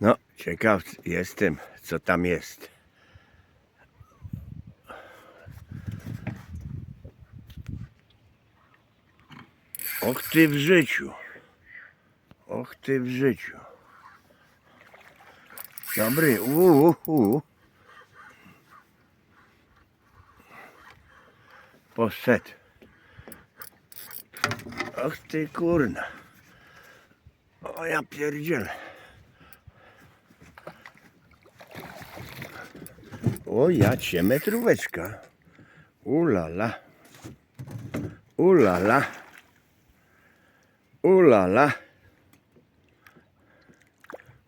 No, ciekaw jestem, co tam jest. Och ty w życiu. Och ty w życiu. Dobry, uuu, uuu. Poszedł. Och ty kurna. O ja pierdzielę. O ja cię metróweczka. Ulala. Ulala. Ulala.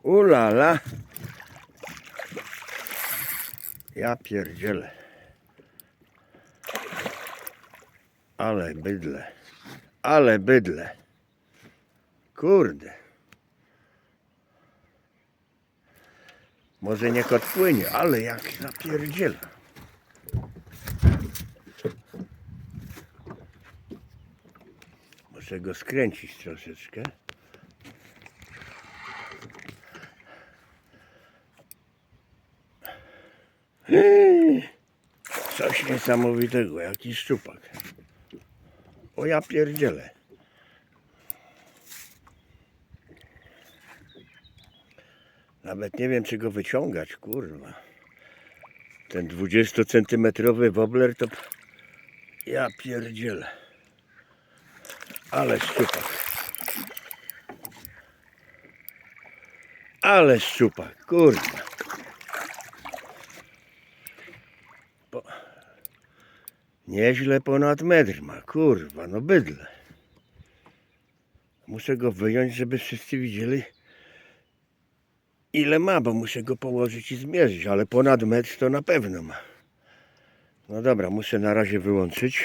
Ulala. Ja pierdzielę. Ale bydle. Ale bydle. Kurde. Może niech odpłynie, ale jak napierdziela. Muszę go skręcić troszeczkę. Coś niesamowitego, jaki szczupak. O ja pierdzielę. Nawet nie wiem, czy go wyciągać, kurwa. Ten 20-centymetrowy wobler to... Ja pierdzielę. Ale szczupak. Ale szczupak, kurwa. Po... Nieźle ponad metr ma, kurwa, no bydle. Muszę go wyjąć, żeby wszyscy widzieli ile ma, bo muszę go położyć i zmierzyć, ale ponad metr to na pewno ma. No dobra, muszę na razie wyłączyć.